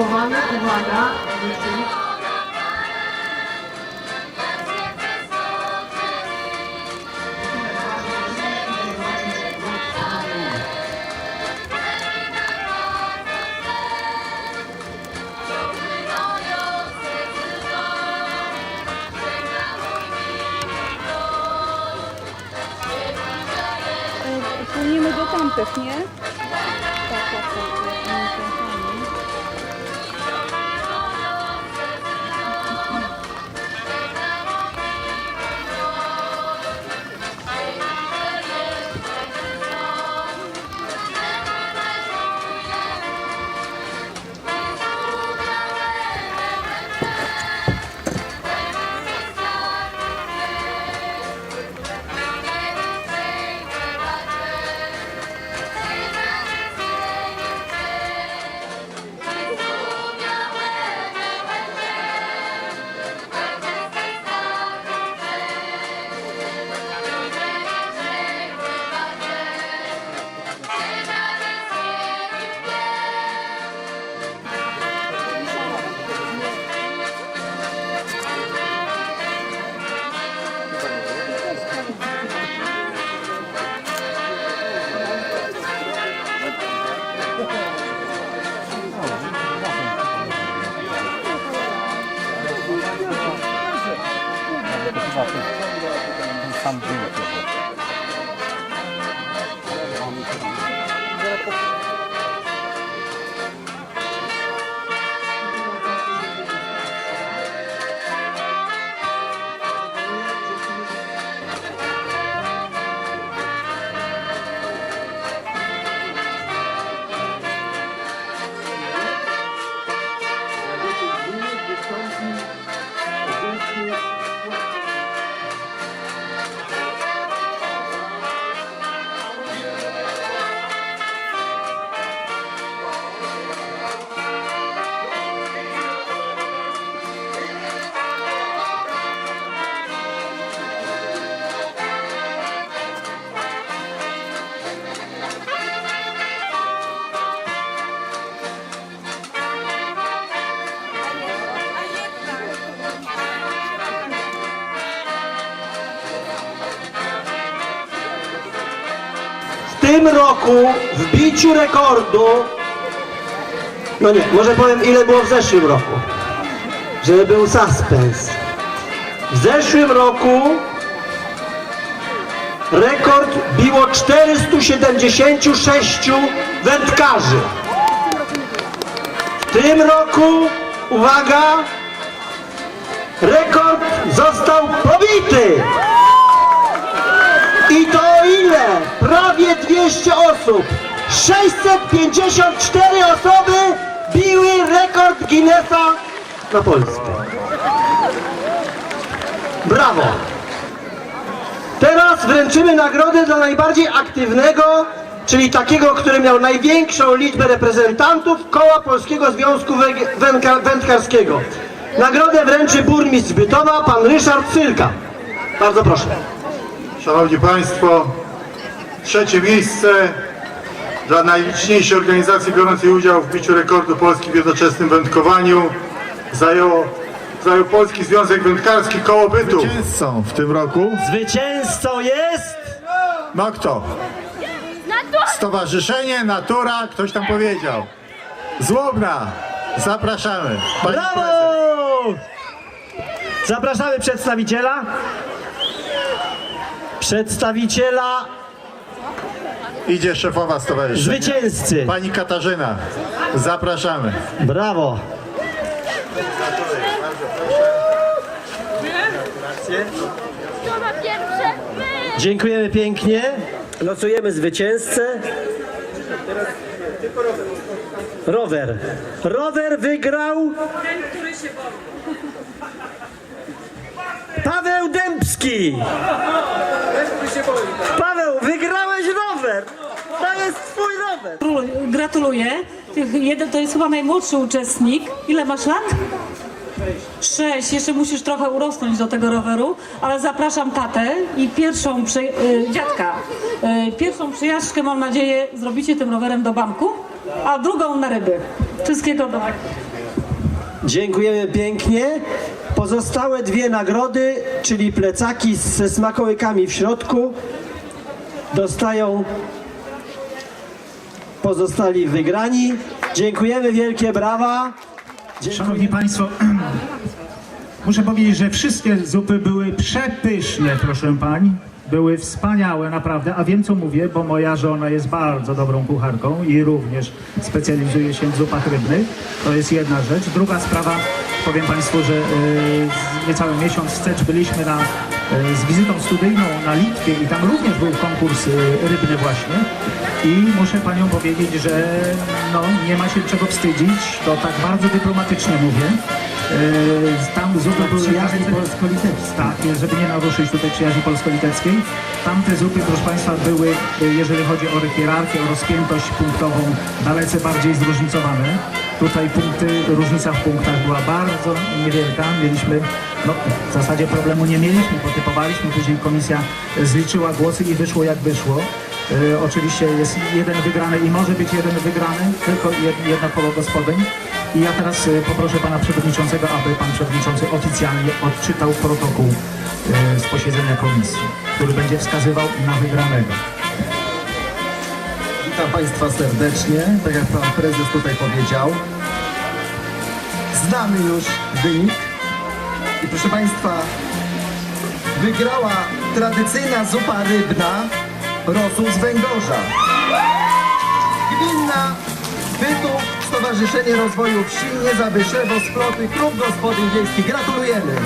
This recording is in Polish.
Uwaga, uwaga. E, Płyniemy do tamtych, nie? Tak, tak, tak. za tym, ten sam dźwięk. Tym roku w biciu rekordu, no nie, może powiem ile było w zeszłym roku, żeby był suspens. W zeszłym roku rekord biło 476 wędkarzy. W tym roku, uwaga, rekord został pobity. I to o ile? Prawie 200 osób. 654 osoby biły rekord Guinnessa na Polskę. Brawo! Teraz wręczymy nagrodę dla najbardziej aktywnego, czyli takiego, który miał największą liczbę reprezentantów Koła Polskiego Związku Wędka- Wędkarskiego. Nagrodę wręczy burmistrz Bytowa, pan Ryszard Sylka. Bardzo proszę. Szanowni Państwo, trzecie miejsce dla najliczniejszej organizacji biorącej udział w biciu rekordu Polski w jednoczesnym wędkowaniu zajął, zajął Polski Związek Wędkarski Koło Bytu. Zwycięzcą w tym roku Zwycięzcą jest... no kto? Stowarzyszenie Natura, ktoś tam powiedział. Złobna, zapraszamy. Pani Brawo! prezes. Zapraszamy przedstawiciela. Przedstawiciela Idzie szefowa stowarzyszenia. zwycięzcy. Pani Katarzyna, zapraszamy. Brawo. Pierwsze my! Dziękujemy pięknie. Losujemy zwycięzcę. Rower. Rower wygrał. Paweł Dębski. Paweł, wygrałeś rower. To jest Gratuluję. Jeden to jest chyba najmłodszy uczestnik. Ile masz lat? Sześć. Jeszcze musisz trochę urosnąć do tego roweru, ale zapraszam tatę i pierwszą prze, y, dziadka. Y, pierwszą przejażdżkę mam nadzieję zrobicie tym rowerem do banku, a drugą na ryby. Wszystkiego dobrego. Dziękujemy pięknie. Pozostałe dwie nagrody, czyli plecaki ze smakołykami w środku, dostają pozostali wygrani. Dziękujemy, wielkie brawa. Szanowni Państwo, muszę powiedzieć, że wszystkie zupy były przepyszne, proszę Pań. Były wspaniałe, naprawdę. A wiem, co mówię, bo moja żona jest bardzo dobrą kucharką i również specjalizuje się w zupach rybnych. To jest jedna rzecz. Druga sprawa, powiem Państwu, że z- niecały miesiąc wstecz byliśmy na, z wizytą studyjną na Litwie i tam również był konkurs e, rybny właśnie. I muszę Panią powiedzieć, że no, nie ma się czego wstydzić. To tak bardzo dyplomatycznie mówię. E, Tam zupy były Przyjaźni polsko-litewskiej. tak, żeby nie naruszyć tutaj przyjaźni polsko-litewskiej. Tamte zupy, proszę Państwa, były, y, jeżeli chodzi o hierarchię, o rozpiętość punktową, dalece bardziej zróżnicowane. Tutaj punkty, różnica w punktach była bardzo niewielka. Mieliśmy, no w zasadzie problemu nie mieliśmy, potypowaliśmy, później komisja zliczyła głosy i wyszło jak wyszło. Y, oczywiście jest jeden wygrany i może być jeden wygrany, tylko jed- jedno koło gospodyń. I ja teraz y, poproszę pana przewodniczącego, aby pan przewodniczący oficjalnie odczytał protokół y, z posiedzenia komisji, który będzie wskazywał na wygranego. Witam Państwa serdecznie, tak jak Pan Prezes tutaj powiedział. Znamy już wynik i proszę Państwa, wygrała tradycyjna zupa rybna rosół z węgorza. Stowarzyszenie Rozwoju Wsi Niezabyszewo Sploty Klub Gospodyń Wiejskich. Gratulujemy!